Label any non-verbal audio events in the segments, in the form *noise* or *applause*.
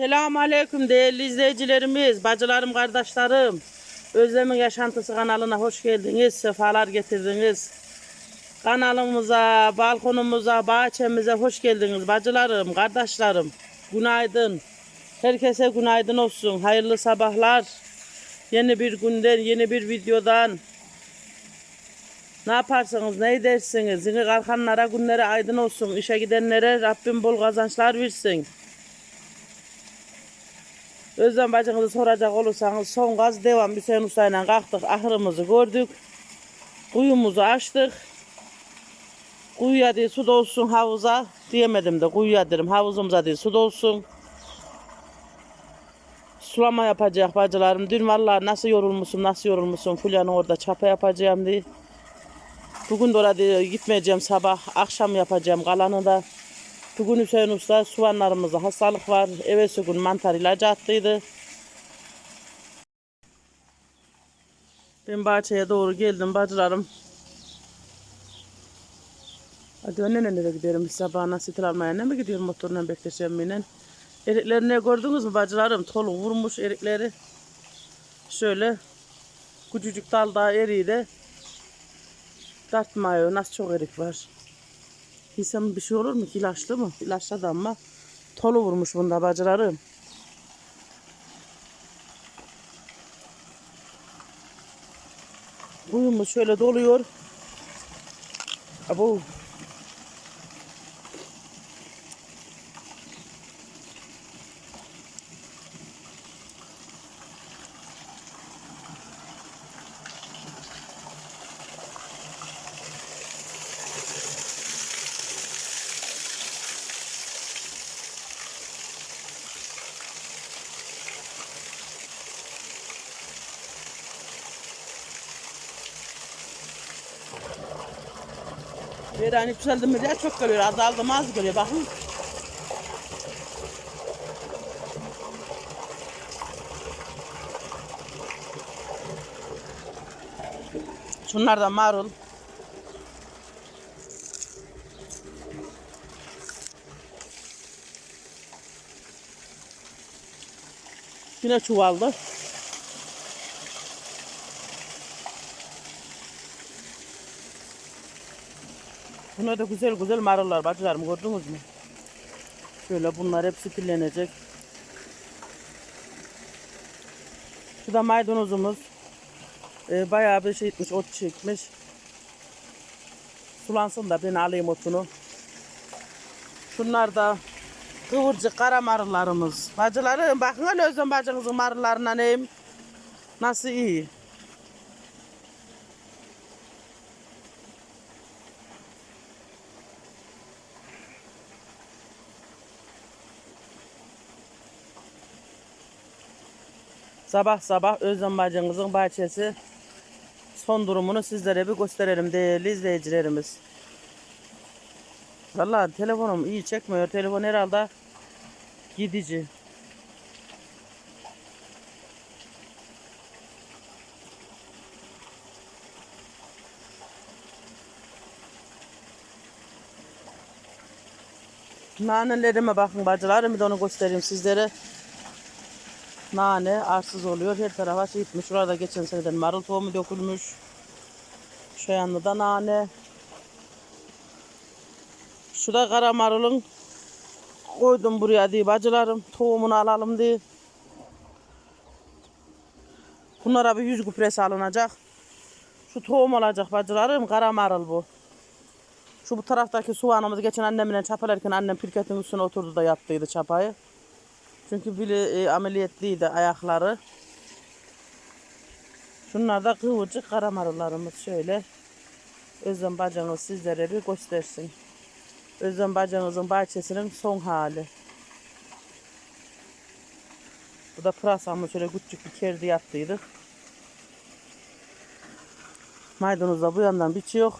Selamun Aleyküm değerli izleyicilerimiz, bacılarım, kardeşlerim. Özlem'in Yaşantısı kanalına hoş geldiniz, sefalar getirdiniz. Kanalımıza, balkonumuza, bahçemize hoş geldiniz bacılarım, kardeşlerim. Günaydın. Herkese günaydın olsun. Hayırlı sabahlar. Yeni bir günden, yeni bir videodan. Ne yaparsanız, ne edersiniz, yine kalkanlara günleri aydın olsun. İşe gidenlere Rabbim bol kazançlar versin. Özlem bacınızı soracak olursanız son gaz devam Hüseyin Usta'yla kalktık. Ahırımızı gördük. Kuyumuzu açtık. Kuyuya değil su dolsun havuza. Diyemedim de kuyuya dedim havuzumuza değil su dolsun. Sulama yapacak bacılarım. Dün vallahi nasıl yorulmuşum nasıl yorulmuşum. Fulya'nın orada çapa yapacağım diye. Bugün de oraya gitmeyeceğim sabah. Akşam yapacağım kalanı da. Bugün Hüseyin Usta soğanlarımızda hastalık var. Evvelsi gün mantar ilacı attıydı. Ben bahçeye doğru geldim bacılarım. Hadi önüne nereye giderim sabahına sitil almaya ne mi gidiyorum motorla bekleyeceğim minen. Erikleri ne gördünüz mü bacılarım? Tolu vurmuş erikleri. Şöyle küçücük dalda eriği de tartmıyor. Nasıl çok erik var. İnsan bir şey olur mu ki mı? İlaçlı da ama tolu vurmuş bunda bacılarım. Buyumuz şöyle doluyor. Abo. Bir hani yükseldi mi diye çok geliyor. Azaldı mı az geliyor. Bakın. Şunlar da marul. Yine çuvaldı. Buna da güzel güzel marullar bacılarım gördünüz mü? Şöyle bunlar hepsi pillenecek. Şu da maydanozumuz. Ee, bayağı bir şey etmiş, ot çekmiş. Sulansın da ben alayım otunu. Şunlar da kıvırcık kara marullarımız. Bacılarım bakın hele Özlem bacınızın marullarına neyim. Nasıl iyi. Sabah sabah Özlem bacınızın bahçesi son durumunu sizlere bir gösterelim değerli izleyicilerimiz. Vallahi telefonum iyi çekmiyor. Telefon herhalde gidici. Nanelerime bakın bacılarım bir de onu göstereyim sizlere. Nane arsız oluyor. Her tarafa şey gitmiş. Şurada geçen seneden marul tohumu dökülmüş. Şu yanda da nane. Şu da kara marulun koydum buraya diye bacılarım. Tohumunu alalım diye. Bunlara bir yüz gübresi alınacak. Şu tohum olacak bacılarım. Kara marul bu. Şu bu taraftaki soğanımız geçen annemle çapalarken annem pirketin üstüne oturdu da yaptıydı çapayı. Çünkü biri e, ameliyatlıydı ayakları. Şunlar da kıvırcık karamarılarımız şöyle. Özlem bacınız sizlere bir göstersin. Özlem bacınızın bahçesinin son hali. Bu da pırasamız şöyle küçük bir kerdi yaptıydık. Maydanoz da bu yandan biçiyor.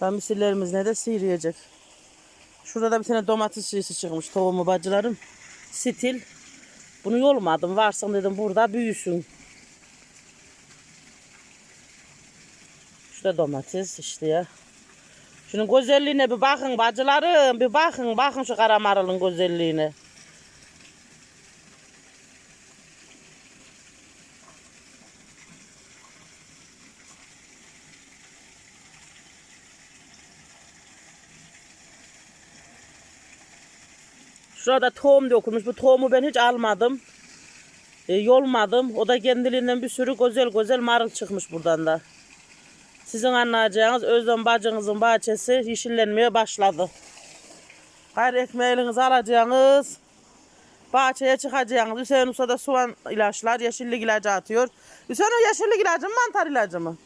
Ben misirlerimiz ne de sıyıracak. Şurada da bir tane domates şişesi çıkmış tohumu bacılarım. Stil. Bunu yolmadım. Varsın dedim burada büyüsün. Şu Şu domates işte ya. Şunun güzelliğine bir bakın bacılarım. Bir bakın. Bakın şu kara marulun güzelliğine. Şurada tohum dökülmüş. Bu tohumu ben hiç almadım. E, yolmadım. O da kendiliğinden bir sürü güzel güzel marul çıkmış buradan da. Sizin anlayacağınız Özlem bacınızın bahçesi yeşillenmeye başladı. Gayrı ekmeğinizi alacağınız, bahçeye çıkacağınız. Hüseyin Usta da soğan ilaçlar, yeşillik ilacı atıyor. Hüseyin o yeşillik ilacı mı, mantar ilacı mı?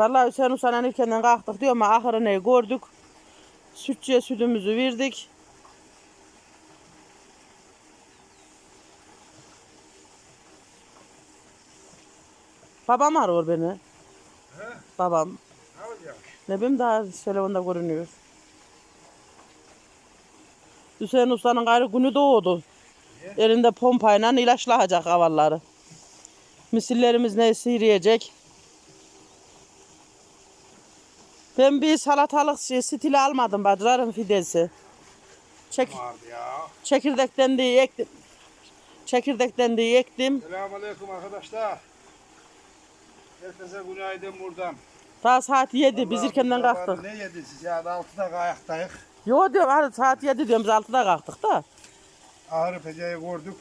Vallahi Hüseyin Usta'nın erkenden kalktık diyor ama ahırı ne gördük. Sütçüye sütümüzü verdik. Babam arıyor beni. Babam. Ne olacak? Ne bileyim daha telefonda görünüyor. Hüseyin Usta'nın gayrı günü doğdu. Elinde pompayla ilaçlayacak avalları. Misillerimiz ne siriyecek. Ben bir salatalık şey, stili almadım bacılarım fidesi. Çek, Vardı ya. çekirdekten diye ektim. Çekirdekten diye ektim. Selamünaleyküm arkadaşlar. Herkese günaydın buradan. Daha saat 7 biz Vallahi erkenden bu sabah kalktık. Ne yediniz siz ya? Da altıda ayaktayız. Yo diyorum hadi saat 7 diyorum biz 6'da kalktık da. Ağrı peceyi gördük.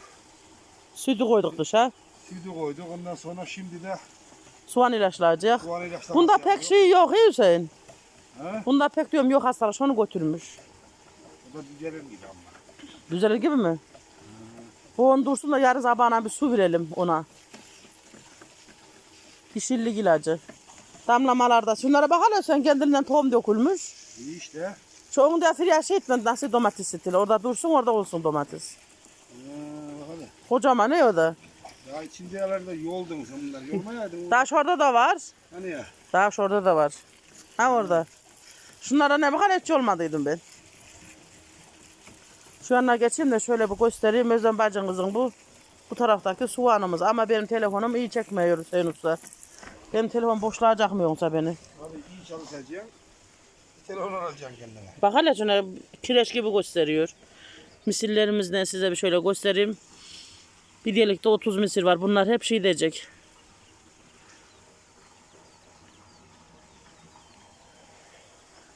Sütü koyduk dışa. Sütü koyduk. Ondan sonra şimdi de Soğan ilaçlayacak. soğan ilaçlaması Bunda pek yapıyoruz. şey yok iyi Hüseyin. He? Bunda pek diyorum yok hastalık şunu götürmüş. Bu da düzelir gibi ama. Düzelir gibi mi? Bu on dursun da yarın sabahına bir su verelim ona. Yeşillik ilacı. Damlamalarda. Şunlara bak hele sen kendinden tohum dökülmüş. İyi işte. Çoğunu da fırya şey etmedi nasıl domates stili. Orada dursun orada olsun domates. Ee, hadi. Kocaman ne o da? Daha içinde yerlerde yoldun sen bunları. Yolmayaydın. Daha şurada da var. Hani ya? Daha şurada da var. Ha orada. Şunlara ne bakar hiç olmadıydım ben. Şu yanına geçeyim de şöyle bir göstereyim. Özlem bacınızın bu. Bu taraftaki soğanımız. Ama benim telefonum iyi çekmiyor Hüseyin Usta. Benim telefon boşluğa çakmıyor yoksa beni. Hadi iyi çalışacaksın. Telefon alacaksın kendine. Bak hele şuna kireç gibi gösteriyor. Misirlerimizden size bir şöyle göstereyim. Bir diyelikte 30 misir var. Bunlar hep şey diyecek.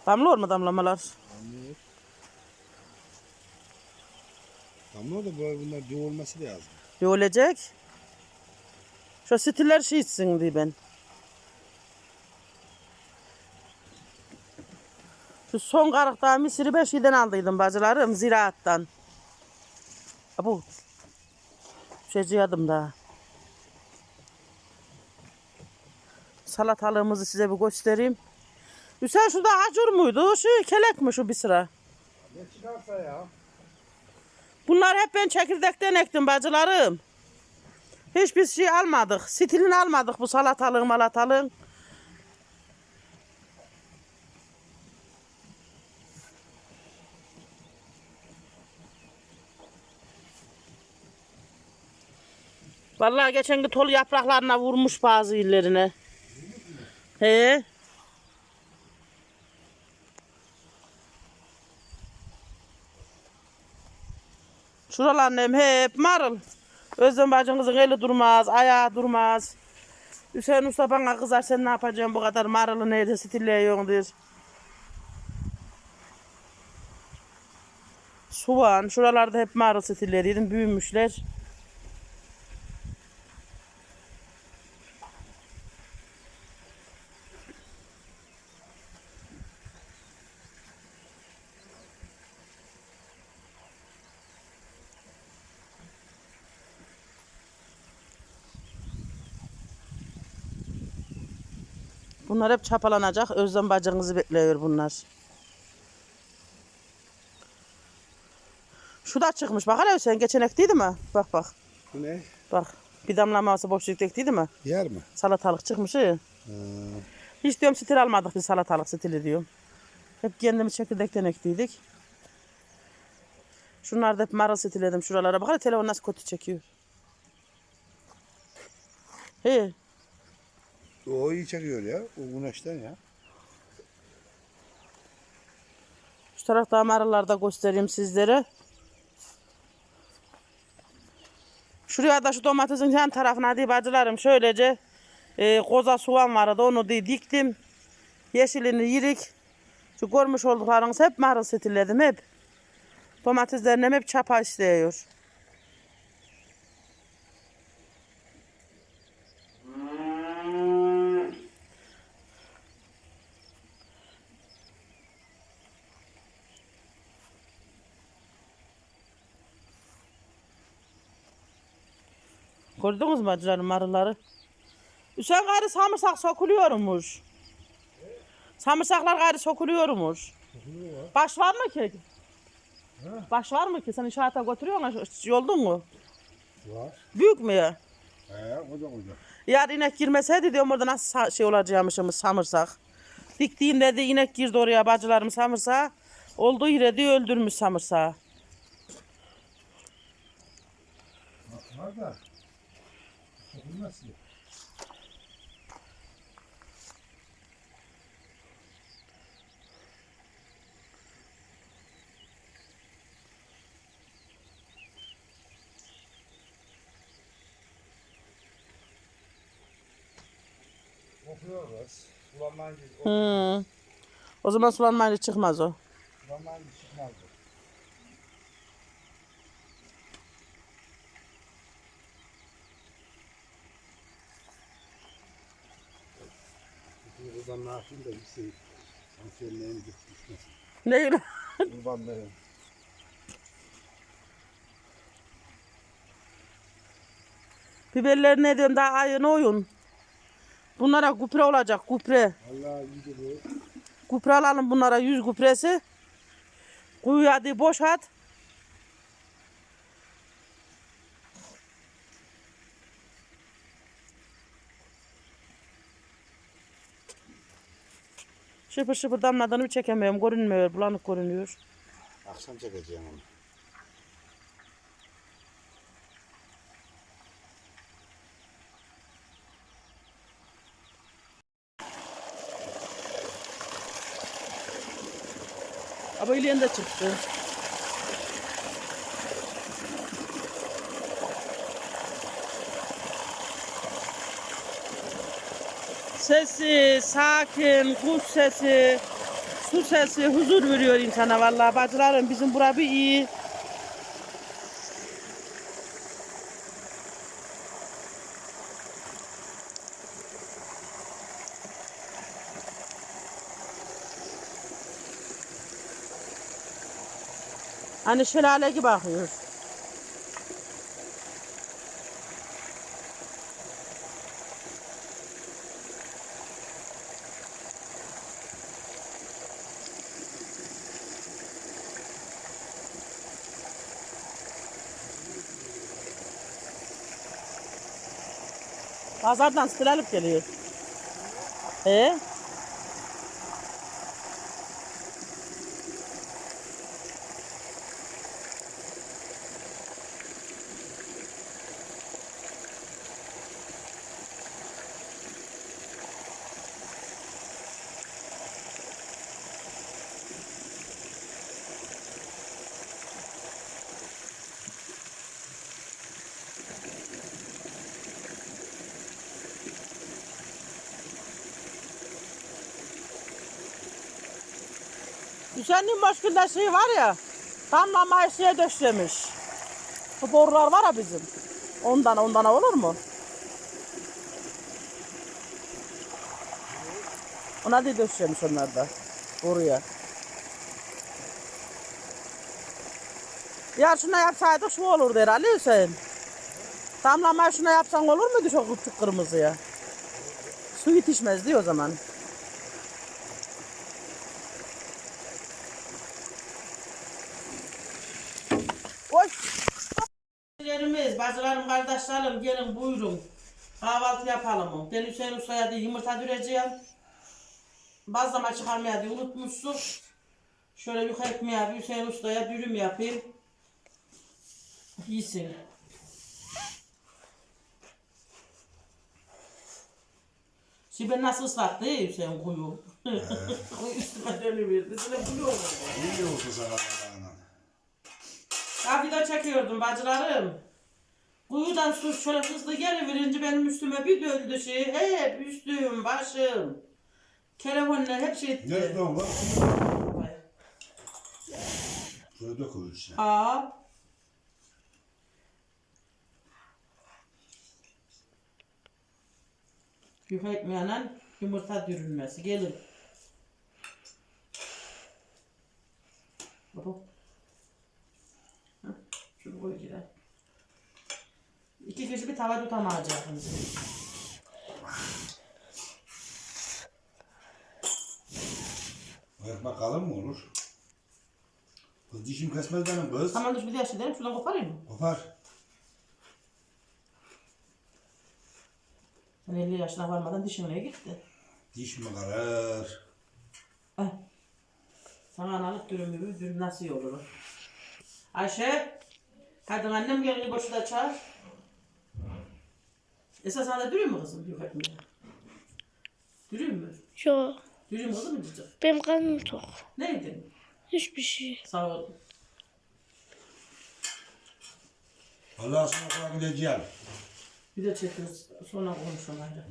Damlıyor mu damlamalar? Anlıyor. Tamam da bu bunlar doğulması lazım. Yoğulacak. Şu stiller şey içsin diye ben. Şu son karıkta misiri ben şeyden aldıydım bacılarım ziraattan. Bu. Şeyci yadım da. Salatalığımızı size bir göstereyim. Hüseyin şurada acur muydu? Şu kelek mi şu bir sıra? Ne çıkarsa ya. Bunlar hep ben çekirdekten ektim bacılarım. Hiçbir şey almadık. Stilini almadık bu salatalığın malatalığın. Vallahi geçen gün tol yapraklarına vurmuş bazı illerine. He. Şuralarım hep marul. Özlem bacınızın eli durmaz, ayağı durmaz. Hüseyin Usta bana kızar sen ne yapacaksın bu kadar marulu neydi stilleyiyorsun diyor. Soğan, şuralarda hep marul stilleriydim, büyümüşler. Bunlar hep çapalanacak. Özlem bacınızı bekliyor bunlar. Şu da çıkmış. Bak hele sen geçen ektiydi mi? Bak bak. Bu ne? Bak. Bir damlaması boşluk ektiydi mi? Yer mi? Salatalık çıkmış. he. Hiç diyorum stil almadık biz salatalık stili diyorum. Hep kendimiz çekirdekten ektiydik. Şunlar da hep marul stiledim şuralara. Bak hele telefon nasıl kötü çekiyor. He. O iyi çekiyor ya. O güneşten ya. Şu tarafta marulları da göstereyim sizlere. Şuraya da şu domatesin yan tarafına diye bacılarım şöylece e, koza soğan vardı onu diye diktim. Yeşilini yirik. Şu görmüş olduklarınız hep marul stilledim hep. Domateslerim hep çapa istiyor. Gördünüz mü bacılarım marulları? Hüseyin gayrı samırsak sokuluyormuş. Samırsaklar gayrı sokuluyormuş. Baş var mı ki? Baş var mı ki? Sen inşaata götürüyorsun yoldun mu? Var. Büyük mü ya? He koca koca. Eğer inek girmeseydi diyorum orada nasıl şey olacakmışımız samırsak. Diktiğinde de inek girdi oraya bacılarım samırsağı. Olduğu yere de öldürmüş samırsağı. Var Kokuyor biraz. Sulanmayınca, Hı. O zaman sulanmayınca çıkmaz o. sulanmayınca çıkmaz. o. Buradan ne yapayım da bir şey sansiyon düşmesin. Ne öyle? Kurban benim. Biberler ne diyorsun daha ayın oyun. Bunlara gübre olacak gübre. Allah iyice bu. Gübre alalım bunlara yüz gübresi. Kuyuya hadi boşalt. Şıpır şıpır damladığını çekemiyorum. Görünmüyor. Bulanık görünüyor. Akşam çekeceğim onu. Ama ileyen de çıktı. Sesi, sakin, kuş sesi, su sesi huzur veriyor insana vallahi bacılarım bizim bura bir iyi. Hani şelale gibi bakıyor. Pazardan stil alıp geliyor. Ee? Düzenli başkında şey var ya, damlamayı şeye döşemiş. Bu borular var ya bizim. Ondan ondan olur mu? Ona da döşemiş onlar da. Boruya. Ya şuna yapsaydık şu olurdu herhalde Hüseyin. Damlamayı şuna yapsan olur muydu şu küçük kırmızıya? Su yetişmezdi o zaman. Kardeşlerim gelin buyurun. Kahvaltı yapalım. Ben Hüseyin Usta'ya da yumurta düreceğim. Bazlama çıkarmaya da unutmuşsun. Şöyle yukarı ekmeğe bir Hüseyin Usta'ya dürüm yapayım. Yesin. Şimdi ben nasıl ıslattı Hüseyin *laughs* kuyu. Üstüme dönüverdi. Sonra kuyu oldu. İyi oldu sana video çekiyordum bacılarım. Kuyudan su şöyle hızlı geliverince benim üstüme bir döndü şey. Hep üstüm, başım. Telefonlar hep şey etti. Nerede o lan? Şöyle dökülür işte. Aa. Yuha ekmeğiyle yumurta dürülmesi gelir. Baba. Şunu koy girer. Kişi bir tava tutamayacaksınız. Ekmek kalın mı olur? Kız dişim kesmez benim kız. Tamam dur bir de yaş ederim. Şuradan koparayım mı? Kopar. Sen 50 yaşına varmadan dişin oraya gitti. Diş mi karar? Ah. Sana analık dürüm gibi dürüm nasıl olur? Ayşe. Hadi annem gelini boşu da çağır. Esas da dürüm mü kızım? Yok etmiyor. Dürüm mü? Yok. Dürüm kızım mı cicik? Benim karnım tok. Neydi? Hiçbir şey. Sağ ol. Allah sana okula gideceğim. Bir de çekiyoruz. Sonra konuşalım ayrı.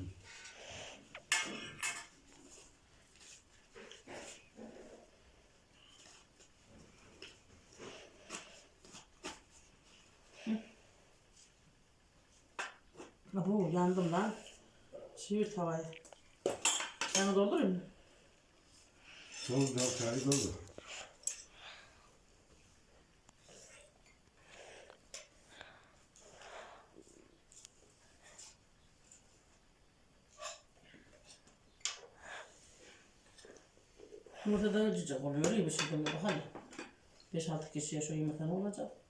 Abo yandım lan. Çevir tavayı. Yanı doldurayım mı? Sol çay dolu. Yumurta da acıcık oluyor. İyi bir şey bak hani. 5-6 kişiye şu yumurta ne olacak?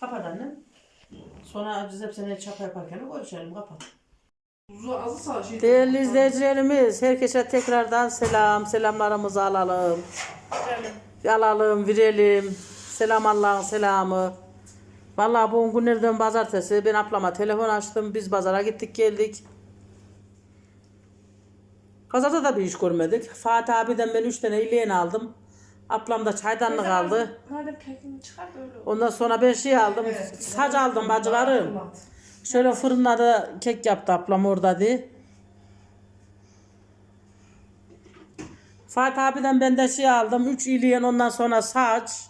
Kapat annem. Sonra biz hep seni çapa yaparken görüşelim kapat. Tuzu azı sağ şey. Değerli izleyicilerimiz, herkese tekrardan selam, selamlarımızı alalım. Alalım, verelim. Selam Allah'ın selamı. Vallahi bu günlerden pazartesi ben ablama telefon açtım. Biz pazara gittik geldik. Pazarda da bir iş görmedik. Fatih abiden ben üç tane ileğen aldım. Ablam da çaydanlık aldı. Çıkar da öyle olur. Ondan sonra ben şey aldım. Saç aldım bacılarım. Şöyle fırında da kek yaptı ablam orada diye. Fatih abiden ben de şey aldım. Üç iliyen ondan sonra saç.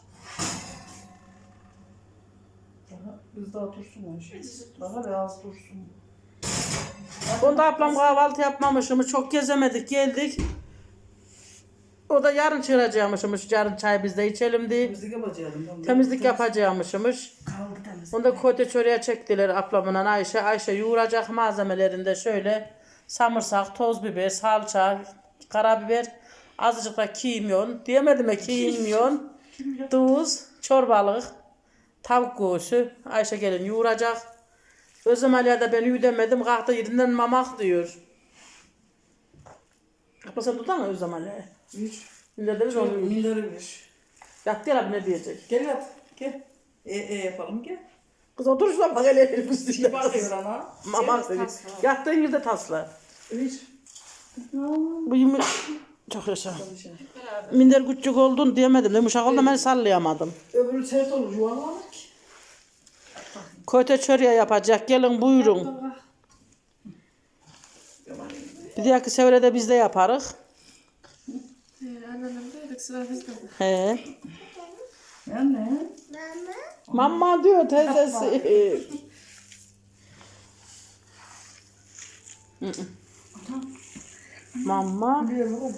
Biz daha dursun o. Daha biraz dursun. Onda ablam kahvaltı yapmamışım. Çok gezemedik geldik. O da yarın çıkacakmışmış. Yarın çay bizde içelim diye. Temizlik de. Temizlik yapacakmışmış. Kaldı temiz. Onda kote çöreğe çektiler ablamla Ayşe. Ayşe yoğuracak malzemelerinde şöyle samırsak, toz biber, salça, karabiber, azıcık da kimyon. Diyemedim mi *laughs* kimyon, tuz, çorbalık, tavuk göğsü. Ayşe gelin yoğuracak. Özlem Ali'ye de ben yüdemedim. Kalktı yerinden mamak diyor. Kapasın tutar mı Özlem Ali'ye? Hiç. Ne deriz onu? Milyarıymış. Yattı ya ne diyecek? Gel yat. Gel. E, e yapalım gel. Kız otur şuna bak hele herif üstünde. Bir bakıyor ana. Mama seni. Yattığın yerde tasla. Hiç. Bu yumi... Çok yaşa. Minder küçük oldun diyemedim. Yumuşak oldu beni sallayamadım. Öbürü sert olur yuvarlanır ki. Köte çöreği yapacak. Gelin buyurun. Bir dahaki sefere de biz de yaparız. Sıra bizde. He. Anne. Mama diyor teyzesi. Mama. *laughs* Biliyorum.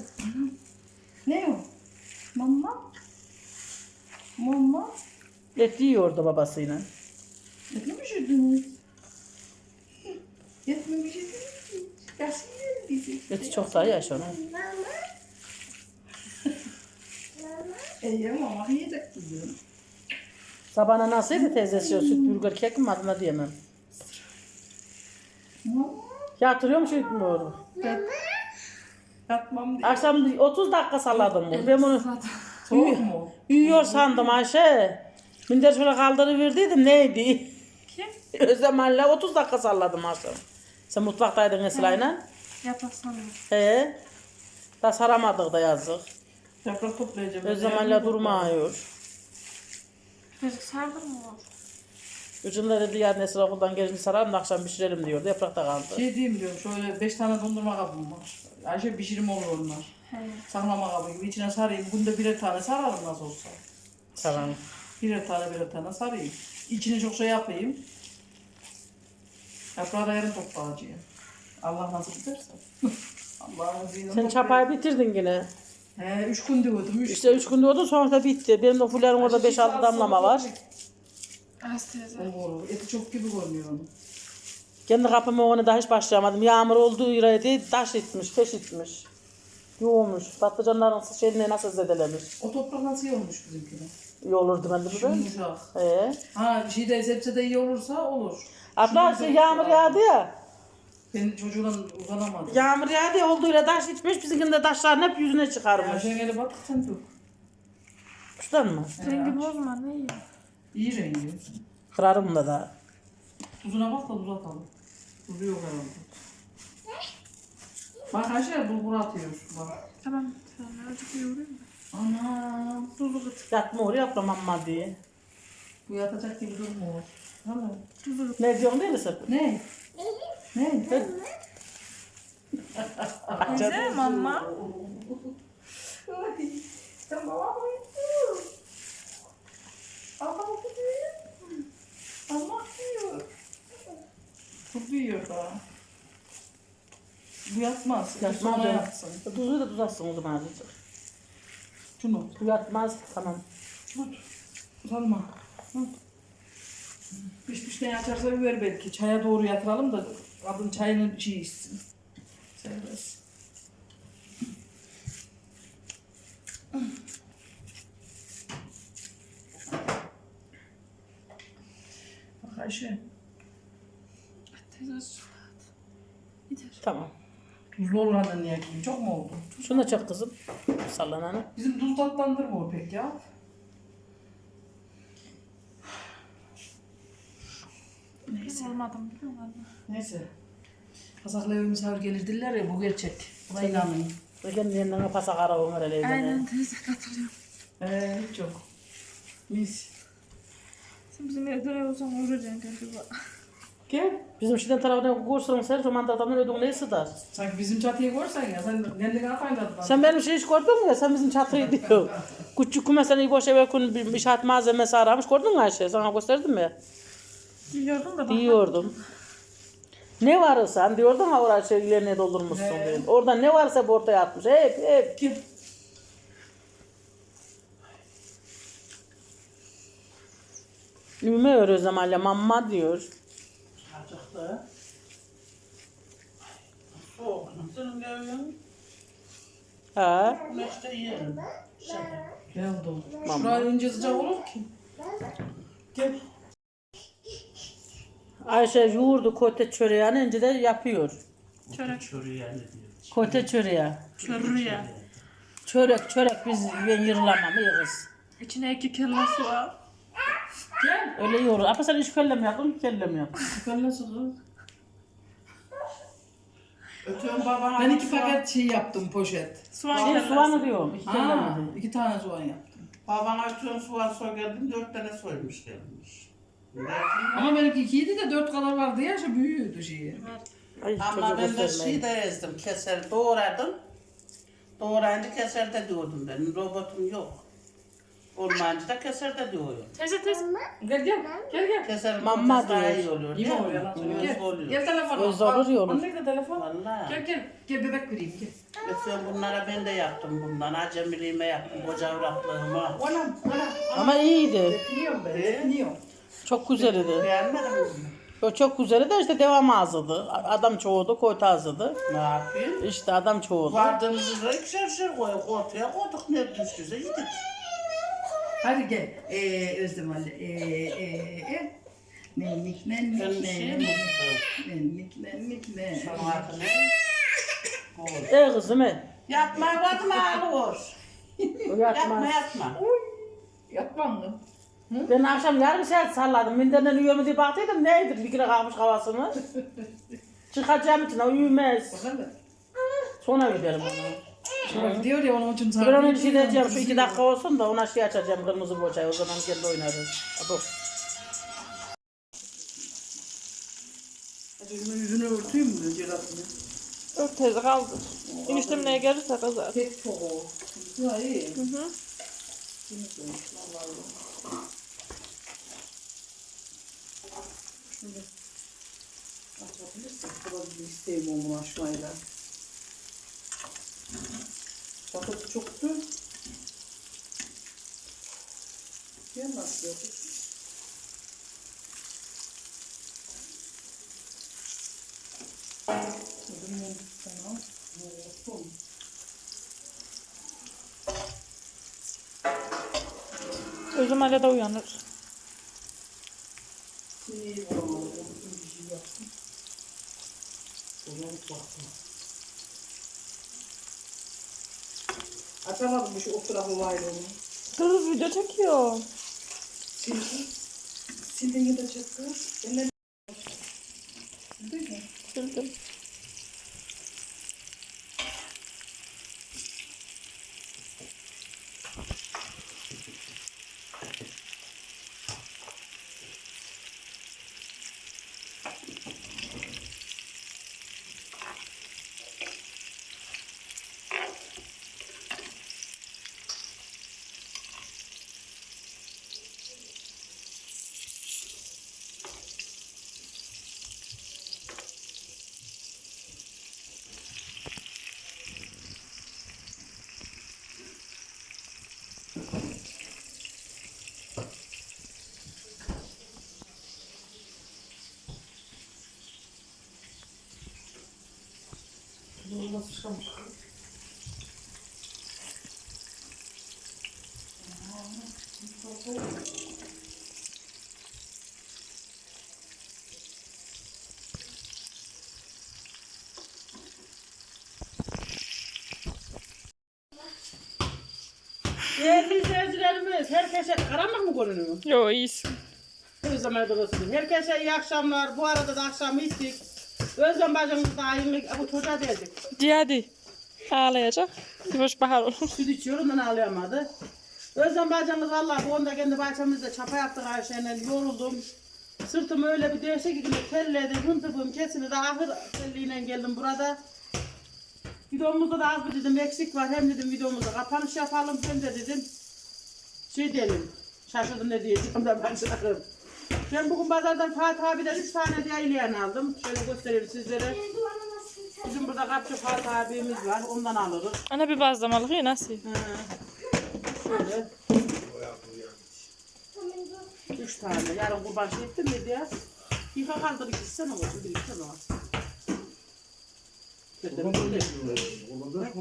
Ne o? Mama. Mama. Et yiyordu babasıyla. Ne mi şırdınız? Yetmemiş idiniz. Gelsin yiyelim bizi. Eti çok daha yaş ona. Ey mama *laughs* yiyecek kızım. Sabahına nasılydı teyzesi o süt burger kek mi adına diyemem. Yatırıyorum şey etmiyorum. Yatmam diye. Akşam 30 dakika salladım bunu. Ben bunu *laughs* Soğuk mu? uyuyor sandım Ayşe. Minder şöyle kaldırıverdiydim neydi? Kim? *laughs* Özlem Halil'e 30 dakika salladım akşam. Sen mutfaktaydın Esra'yla. Yatak sanırım. He. Da saramadık da yazık. Yaprak toplayacağım. Özlem Halil'e durmuyor. Çocuk sardır mı? Ucunda dedi yarın Esra okuldan gelince sararım da akşam pişirelim diyordu. Yaprakta kaldı. Şey diyeyim diyorum şöyle 5 tane dondurma kabım var. Ayşe pişirim olur onlar. He. Saklama kabı gibi içine sarayım. Bunda birer tane sararım nasıl olsa. Tamam. Birer tane birer tane sarayım. İçine çok şey yapayım. Yaprağı da yarın toplayacağım. Allah nasip ederse. *laughs* Allah'ın izniyle. Sen çapayı bitirdin yine. He, üç gün diyordum. Üç İşte 3 gün oldu sonra da bitti. Benim de fullerin orada 5-6 damlama var. Az teyze. Oo, eti çok gibi görünüyor onun. Kendi kapıma onu da hiç başlayamadım. Yağmur olduğu yerde taş etmiş, peş etmiş. Yoğumuş. Patlıcanların şeyini nasıl zedelemiş. O toprak nasıl iyi olmuş bizimkine? İyi olurdu ben de bu böyle. Yumuşak. Ee. Ha bir şey de sebze de iyi olursa olur. Abla Şimdi şey, yağmur yağdı ya. Ben çocuğuna uzanamadım. Yağmur yağdı ya olduğuyla taş etmiş. Bizimkinin de taşların hep yüzüne Ya çıkarmış. sen gele bak sen dur. Kuştan mı? Rengi bozma ne iyi. İyi rengi. Kırarım da da. Tuzuna bak da tuz atalım. Tuzu yok herhalde. Bak Ayşe bulgur atıyor. Bak. Tamam. Tamam. Azıcık yoğurayım da. Ana. Tuzlu kıt. Yatma oraya yapma mamma diye. Bu yatacak gibi durmuyor. Tuzlu kıt. Ne diyorsun değil mi sen? Ne? Ne? Teyze mama. Ay, Tamam ama Ama gidiyor. Ama gidiyor. Çok büyüyor daha. Bu yatmaz. Yatmaz yatsın. Tuzu da tuz atsın o zaman azıcık. Şunu. Bu yatmaz. Tamam. Tut. Salma. Hı. Pişmişten açarsa biber belki. Çaya doğru yatıralım da kadın çayını şey içsin. Serbest. Ayşe. Teyze su at. Gider. Tamam. Tuzlu olanı niye ki? Çok mu oldu? Şunu da çek kızım. Sallananı. Bizim tuz tatlandırmıyor pek ya. Neyse. Olmadım biliyor musun? Neyse. Kazaklı eve misafir gelir diller ya bu gerçek. Buna inanmayın. Kendi kendine pasa kara Ömer Ali Aynen teyze katılıyorum. Ee, hiç yok. Mis. Sen bizim evde olsan uğrayacaksın galiba. Gel. Bizim şeyden tarafına kursun sen şu mantardan ödün neyse da. Sanki bizim çatıyı görsen ya sen kendini yapayım da. Sen benim şey hiç gördün mü ya? Sen bizim çatıyı *laughs* diyor. Küçük kume seni boş eve kun bir inşaat malzemesi aramış. Gördün mü Ayşe? Sana gösterdim mi? Biliyordum da. Diyordum. Ne varsa diyordun ha oraya şeylerine doldurmuşsun diye. Orada ne varsa ortaya atmış. Hep hep. Kim? Ümme Özlem hala mamma diyor. Acıktı. Soğuk. Senin de evin. Ha. Güneşte yiyelim. Geldi o. Mama. Şuraya ince sıcak olur ki. Gel. Ayşe yoğurdu kote çöreğini önce de yapıyor. Çörek. Çörüğü yani diyor. Kote çöreği. Çörüye. Çörek çörek biz ben yırılamam yığız. İçine iki kelle su al. Gel. Öyle yoğurur. Ama sen üç kelle mi yaptın, kelle mi yaptın? *laughs* Ötüyorum babana. Ben iki paket şey yaptım poşet. Soğan Şey, kellesi. soğanı diyorum. iki kelle Ha, mi? iki tane soğan yaptım. Babana ötüyorum soğan soy geldim. Dört tane soymuş gelmiş. Ama benimki ikiydi de dört kadar vardı ya şu büyüğüydü şeyi. Ay Ama çocuğu ben de göstermeyin. şey de ezdim. Keser doğradım. Doğrayınca keser de diyordum ben. Robotum yok. Olmayınca da keser de diyorum. Teyze teyze. Gel gel. Gel gel. Keser Mamma daha diyor. iyi oluyor. İyi değil mi oluyor lan? Gel. oluyor. Gel telefonu. Öz olur, iyi olur. Anne de telefon. Vallahi. Gel gel. Gel bebek vereyim gel. Ötüyorum bunlara ben de yaptım bundan. Acemiliğime yaptım. Koca evraklığıma. Anam anam. Ama iyiydi. Biliyorum ben. Ee? Biliyorum. Çok güzeldi. Beğenmedin mi? O çok güzeldi de işte devam azdı. Adam çoğuldu, koyta azdı. Ne yapayım? İşte adam çoğuldu. Vardığımızda ikişer şey koyduk ortaya koyduk ne düştüyse yedik. Hadi gel. Ee, Özlem Ali. Ee, ee. Nenlik nenlik nenlik nenlik nenlik nenlik. Oğuz. Ey kızım ey. Yapma bakma Oğuz. Yapma Yatmaz. yapma. Yapmam mı? Ben akşam yarım saat salladım. Minderden uyuyor mu diye baktıydım. Neydir bir kere kalmış havasını. *laughs* Çıkacağım için o uyumaz. Sonra giderim onu. Sonra gidiyor ya onun için Bir an önce gidiyor, gideceğim şu iki dakika olsun da ona şey açacağım kırmızı boçayı o zaman kendi oynarız. Abo. Çocuğumun yüzünü örteyim mi jelatini? Ört teyze kaldır. Eniştem neye gelirse kazar. Tek çok o. Ya iyi. Hı hı. Açabilirsin. Biraz bir isteğim onu açmayla. Çatısı çoktu. Nasıl yapayım? Ödümden tamam. Olsun. Özüm hala da uyanır. Bulamam. Bütün bir şey yaptım. Ulan baktım. Açamadım şu o tarafı var ya onu. Kız video çekiyor. Sildi. Sildiğini de çekti. Eline Sildin mi? Sildim. Değerli izleyicilerimiz, herkese karanlık mı görünüyor? Yo iyisin. Özlem Erdoğan'ın. Herkese iyi akşamlar. Bu arada da akşam içtik. Özlem bacımız da aynı bu çocuğa dedik. Di hadi. Ağlayacak. Hoş bahar olur. Süt içiyor ondan ağlayamadı. Özlem bacımız valla bu onda kendi bahçemizde çapa yaptık Ayşe'yle yoruldum. Sırtım öyle bir dövse gibi terledim, hıntıbım kesildi. Ahır telliyle geldim burada. Videomuzda da az bir dedim eksik var. Hem dedim videomuzda kapanış yapalım hem de dedim şey diyelim. Şaşırdım ne diyeceğim de ben şaşırdım. Ben bugün pazardan Fatih abiden 3 tane de ileyen aldım. Şöyle göstereyim sizlere. Bizim burada kapçı Fatih abimiz var. Ondan alırız. Ana bir bazlamalık ya nasıl? Ha, Şöyle. Üç tane. Yarın kurban şey ettin mi diye. Yıka kaldır iki sene olsun. Bir iki sene olsun. Dedim, böyle.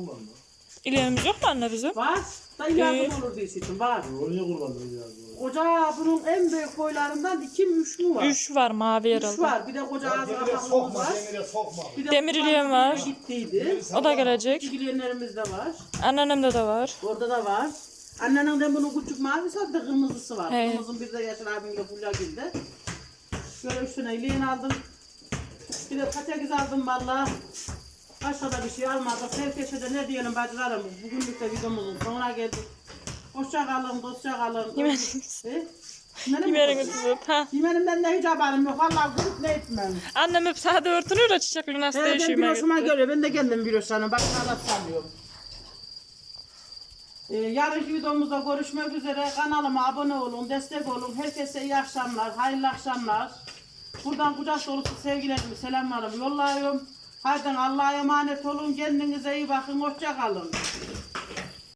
İlerimiz yok mu anne bizim? Var. Da yardım olur diye seçtim. Var. Koca bunun en büyük boylarından iki mü üç mü var? Üç var mavi Üç herhalde. var. Bir de koca ağzı var. Bir de Demir ileğim var. Gittiydi. O da gelecek. İlgilenlerimiz de var. Anneannemde de var. Orada da var. Annenin de bunun küçük mavisi var bir de kırmızısı var. He. Kırmızının bir de Yaşar abimle Fulya Gül'de. Şöyle üstüne ileğini aldım. Bir de patates aldım valla. Başka da bir şey almadık. Herkese de ne diyelim bacılarım. Bugünlük de videomuzun sonuna geldik. Hoşça kalın, dostça kalın. Yemenim mi Yemeğiniz kızım? tut. Ha. Yemenimden de hiç haberim yok. Vallahi gülüp ne etmem. Annem hep sade örtünüyor da çiçekli nasıl ben değişiyor merak ettim. görüyor. Ben de kendim bir hoşlanıyorum. Bak sana sanıyorum. Ee, yarınki videomuzda görüşmek üzere. Kanalıma abone olun, destek olun. Herkese iyi akşamlar, hayırlı akşamlar. Buradan kucak dolusu sevgilerimi, selamlarımı yolluyorum. Haydi Allah'a emanet olun. Kendinize iyi bakın. Hoşça kalın.